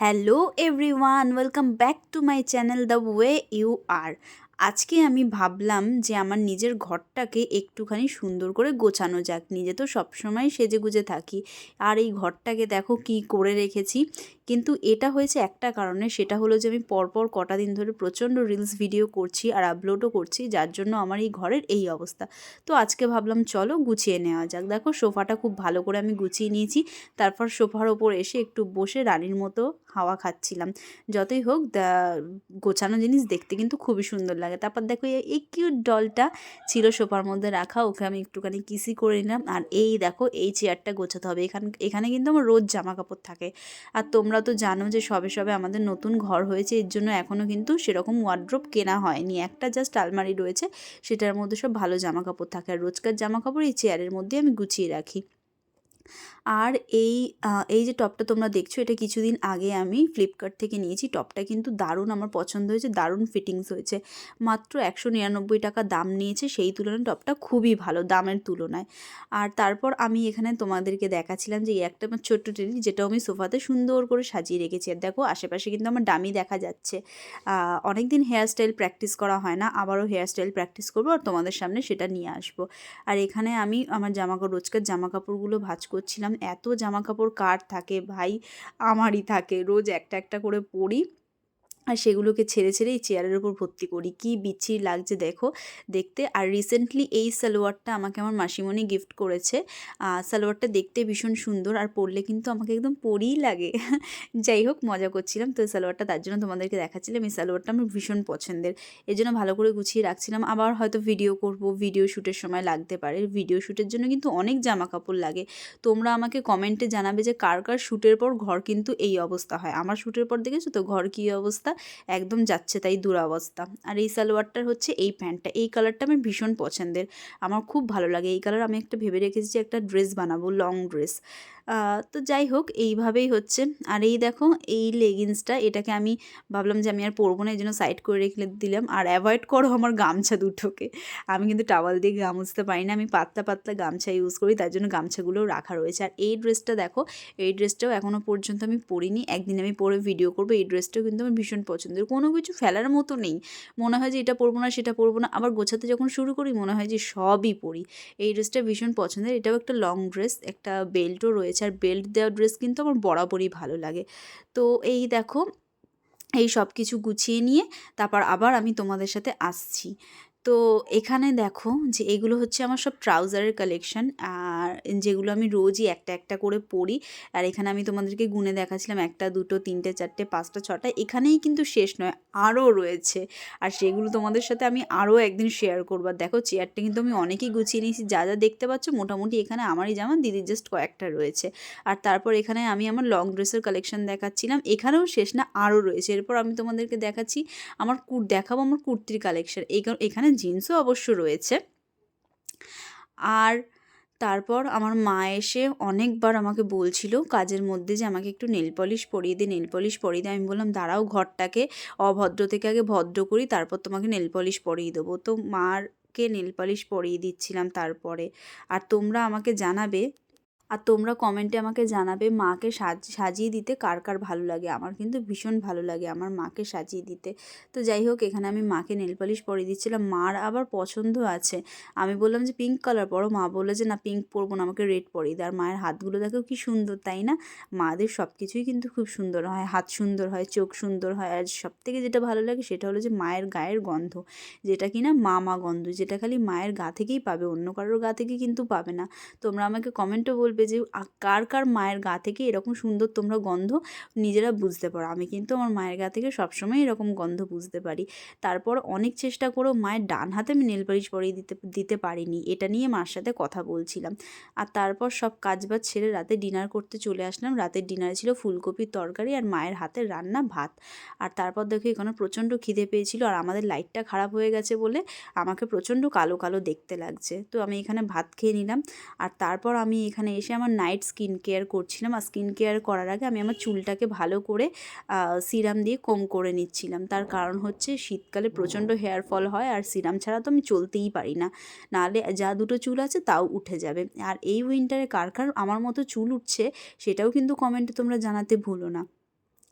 hello everyone welcome back to my channel the way you are. আজকে আমি ভাবলাম যে আমার নিজের ঘরটাকে একটুখানি সুন্দর করে গোছানো যাক। নিজে তো সবসময় সেজে গুজে থাকি। আর এই ঘরটাকে দেখো কি করে রেখেছি। কিন্তু এটা হয়েছে একটা কারণে, সেটা হলো যে আমি পরপর কটা দিন ধরে প্রচণ্ড রিলস ভিডিও করছি আর আপলোডও করছি, যার জন্য আমার এই ঘরের এই অবস্থা। তো আজকে ভাবলাম চলো গুছিয়ে নেওয়া যাক। দেখো সোফাটা খুব ভালো করে আমি গুছিয়ে নিয়েছি। তারপর সোফার ওপর এসে একটু বসে রানীর মতো হাওয়া খাচ্ছিলাম। যতই হোক গোছানো জিনিস দেখতে কিন্তু খুবই সুন্দর তারপর দেখো এই কিউট ডলটা ছিল সোফার মধ্যে রাখা, ওকে আমি একটুখানি কিসি করে নিলাম। আর এই দেখো, এই চেয়ারটা গোছাতে হবে। এখান, এখানে কিন্তু আমার রোজ জামা কাপড় থাকে। আর তোমরা তো জানো যে সবে সবে আমাদের নতুন ঘর হয়েছে, এর জন্য এখনও কিন্তু সেরকম ওয়ার্ড্রোপ কেনা হয়নি। একটা জাস্ট আলমারি রয়েছে, সেটার মধ্যে সব ভালো জামা কাপড় থাকে। আর রোজকার জামা কাপড় এই চেয়ারের মধ্যে আমি গুছিয়ে রাখি। আর এই এই যে টপটা তোমরা দেখছ, এটা কিছুদিন আগে আমি ফ্লিপকার্ট থেকে নিয়েছি। টপটা কিন্তু দারুণ আমার পছন্দ হয়েছে, দারুণ ফিটিংস হয়েছে। মাত্র একশো নিরানব্বই টাকা দাম নিয়েছে, সেই তুলনায় টপটা খুবই ভালো দামের তুলনায়। আর তারপর আমি এখানে তোমাদেরকে দেখাচ্ছিলাম যে এই একটা আমার ছোট্ট টেলি যেটা আমি সোফাতে সুন্দর করে সাজিয়ে রেখেছি। আর দেখো, আশেপাশে কিন্তু আমার ডামি দেখা যাচ্ছে। অনেক দিন হেয়ারস্টাইল প্র্যাকটিস করা হয় না, আবারও হেয়ারস্টাইল প্র্যাকটিস করব আর তোমাদের সামনে সেটা নিয়ে আসব। আর এখানে আমি আমার জামা রোজকার জামা কাপড়গুলো ভাজ করছিলাম। এত জামা কাপড় কার থাকে? ভাই আমারই থাকে। রোজ একটা একটা করে পরি। আর সেগুলোকে ছেড়ে ছেড়ে এই চেয়ারের উপর ভর্তি করি। কি বিচ্ছিরি লাগছে দেখো। দেখতে আর রিসেন্টলি এই সালোয়ারটা আমাকে আমার মাসিমণি গিফট করেছে। সালোয়ারটা দেখতে ভীষণ সুন্দর আর পরলে কিন্তু আমাকে একদম পরেই লাগে। যাই হোক, মজা করছিলাম। তো সালোয়ারটা তার জন্য তোমাদেরকে দেখাচ্ছিলাম। এই সালোয়ারটা আমার ভীষণ পছন্দের। এই জন্য ভালো করে গুছিয়ে রাখছিলাম। আবার হয়তো ভিডিও করব। ভিডিও শ্যুটের সময় লাগতে পারে। ভিডিও শ্যুটের জন্য কিন্তু অনেক জামা কাপড় লাগে। তোমরা আমাকে কমেন্টে জানাবে যে কার কার শ্যুটের পর ঘর কিন্তু এই অবস্থা হয়। আমার শ্যুটের পর দেখেছ তো? ঘর কী অবস্থা? একদম যাচ্ছে তাই দুরাবস্থা। আর এই সালোয়ারটার হচ্ছে এই প্যান্টটা। এই কালারটা আমার ভীষণ পছন্দের। আমার খুব ভালো লাগে। এই কালার আমি একটা ভেবে রেখেছি যে একটা ড্রেস বানাবো, লং ড্রেস। তো যাই হোক, এইভাবেই হচ্ছে। আর এই দেখো, এই লেগিংসটা এটাকে আমি ভাবলাম যে আমি আর পরবো না এই জন্য সাইড করে রেখে দিলাম। আর অ্যাভয়েড করো আমার গামছা দুটোকে। আমি কিন্তু টাওয়াল দিয়ে গামুছতে পারি না, আমি পাতলা পাতলা গামছা ইউজ করি, তার জন্য গামছাগুলোও রাখা রয়েছে। আর এই ড্রেসটা দেখো, এই ড্রেসটাও এখনও পর্যন্ত আমি পরিনি। একদিন আমি পরে ভিডিও করব, এই ড্রেসটাও কিন্তু আমার ভীষণ পছন্দের। কোনো কিছু ফেলার মতো নেই। মনে হয় যে এটা পরবো না, সেটা পরবো না। আবার গোছাতে যখন শুরু করি, মনে হয় যে সবই পরি। এই ড্রেসটা ভীষণ পছন্দের। এটাও একটা লং ড্রেস একটা বেল্টও রয়েছে। রয়েছে আর বেল্ট দেওয়া ড্রেস কিন্তু আমার বরাবরই ভালো লাগে। তো এই দেখো, এই সব কিছু গুছিয়ে নিয়ে তারপর আবার আমি তোমাদের সাথে আসছি। তো এখানে দেখো যে এগুলো হচ্ছে আমার সব ট্রাউজারের কালেকশন। আর যেগুলো আমি রোজই একটা একটা করে পরি। আর এখানে আমি তোমাদেরকে গুনে দেখাচ্ছিলাম একটা, দুটো, তিনটে, চারটে, পাঁচটা, ছটা। এখানেই কিন্তু শেষ নয়, আরও রয়েছে। আর সেগুলো তোমাদের সাথে আমি আরও একদিন শেয়ার করব। দেখো চেয়ারটা কিন্তু আমি অনেকেই গুছিয়ে নিয়েছি। যা যা দেখতে পাচ্ছ মোটামুটি এখানে আমারই জামা, দিদির জাস্ট কয়েকটা রয়েছে। আর তারপর এখানে আমি আমার লং ড্রেসের কালেকশন দেখাচ্ছিলাম। এখানেও শেষ না, আরও রয়েছে। এরপর আমি তোমাদেরকে দেখাচ্ছি আমার কুর দেখাবো আমার কুর্তির কালেকশন এখানে জিন্সও অবশ্য রয়েছে। আর তারপর আমার মা এসে অনেকবার আমাকে বলছিল কাজের মধ্যে যে আমাকে একটু নেল পলিশ পরিয়ে দে, নেল পলিশ পরিয়ে দে। আমি বললাম, দাঁড়াও ঘরটাকে অভদ্র থেকে আগে ভদ্র করি, তারপর তোমাকে নেল পলিশ পরিয়ে দেবো। তো মারকে নেল পলিশ পরিয়ে দিচ্ছিলাম তারপরে। আর তোমরা আমাকে জানাবে আর তোমরা কমেন্টে আমাকে জানাবে মাকে সাজ, সাজিয়ে দিতে কার কার ভালো লাগে। আমার কিন্তু ভীষণ ভালো লাগে আমার মাকে সাজিয়ে দিতে। তো যাই হোক, এখানে আমি মাকে নেল পালিশ দিচ্ছিলাম। মার আবার পছন্দ আছে। আমি বললাম যে পিঙ্ক কালার পরো। মা বলল যে, না পিঙ্ক পরবো না, আমাকে রেড পরিয়ে দেয় আর মায়ের হাতগুলো দেখো কি সুন্দর, তাই না? মাদের সব কিছুই কিন্তু খুব সুন্দর হয়। হাত সুন্দর হয়, চোখ সুন্দর হয়। আর সব থেকে যেটা ভালো লাগে সেটা হলো যে, মায়ের গায়ের গন্ধ। যেটা কি না মা মা গন্ধ, যেটা খালি মায়ের গা থেকেই পাবে, অন্য কারোর গা থেকে কিন্তু পাবে না। তোমরা আমাকে কমেন্টও বলবে বলবে যে কার কার মায়ের গা থেকে এরকম সুন্দর তোমরা গন্ধ? নিজেরা বুঝতে পারো। আমি কিন্তু আমার মায়ের গা থেকে সবসময় এরকম গন্ধ বুঝতে পারি। তারপর অনেক চেষ্টা করেও মায়ের ডান হাতে আমি নেল পালিশ পরিয়ে দিতে দিতে পারিনি। এটা নিয়ে মার সাথে কথা বলছিলাম। আর তারপর সব কাজবাজ ছেড়ে রাতে ডিনার করতে চলে আসলাম। রাতের ডিনারে ছিল ফুলকপির তরকারি আর মায়ের হাতের রান্না ভাত। আর তারপর দেখো এখানে প্রচণ্ড খিদে পেয়েছিল আর আমাদের লাইটটা খারাপ হয়ে গেছে বলে আমাকে প্রচণ্ড কালো কালো দেখতে লাগছে। তো আমি এখানে ভাত খেয়ে নিলাম। আর তারপর আমি এখানে এসে আমার নাইট স্কিন কেয়ার করছিলাম আর স্কিন কেয়ার করার আগে আমি আমার চুলটাকে ভালো করে সিরাম দিয়ে কম করে নিচ্ছিলাম। তার কারণ হচ্ছে শীতকালে প্রচণ্ড হেয়ার ফল হয় আর সিরাম ছাড়া তো আমি চলতেই পারি না। নাহলে যা দুটো চুল আছে তাও উঠে যাবে। আর এই উইন্টারে কার কার আমার মতো চুল উঠছে সেটাও কিন্তু কমেন্টে তোমরা জানাতে ভুলো না।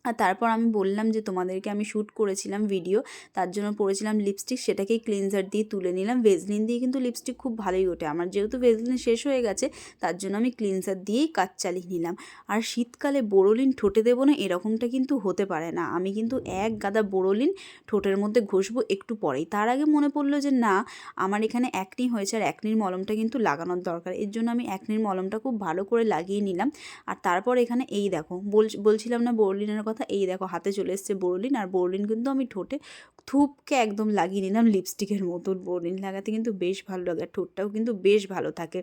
আর তারপর আমি বললাম যে তোমাদেরকে আমি শ্যুট করেছিলাম ভিডিও, তার জন্য পরেছিলাম লিপস্টিক সেটাকেই ক্লিনজার দিয়ে তুলে নিলাম। ভেজলিন দিয়ে কিন্তু লিপস্টিক খুব ভালোই ওঠে। আমার যেহেতু ভেজলিন শেষ হয়ে গেছে, তার জন্য আমি ক্লিনজার দিয়েই কাজ চালিয়ে নিলাম। আর শীতকালে বোরোলিন ঠোঁটে দেবো না, এরকমটা কিন্তু হতে পারে না। আমি কিন্তু এক গাদা বোরোলিন ঠোঁটের মধ্যে ঘষবো একটু পরেই। তার আগে মনে পড়ল যে না, আমার এখানে একনি হয়েছে আর একনির মলমটা কিন্তু লাগানোর দরকার। এর জন্য আমি একনির মলমটা খুব ভালো করে লাগিয়ে নিলাম। আর তারপর এখানে এই দেখো বলছিলাম না বোরলিনের কথা, এই দেখো হাতে চলে এসছে বোরলিন আর বোরলিন কিন্তু আমি ঠোঁটে থুপকে একদম লাগিয়ে নিলাম লিপস্টিকের মতন বোরলিন লাগাতে, কিন্তু বেশ ভালো লাগে ঠোঁটটাও কিন্তু বেশ ভালো থাকে।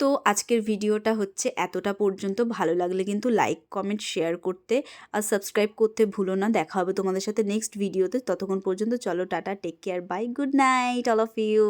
তো আজকের ভিডিওটা হচ্ছে এতটা পর্যন্ত, ভালো লাগলে কিন্তু লাইক কমেন্ট শেয়ার করতে আর সাবস্ক্রাইব করতে ভুলো না। দেখা হবে তোমাদের সাথে নেক্সট ভিডিওতে ততক্ষণ পর্যন্ত চলো, tata take care bye good night all of you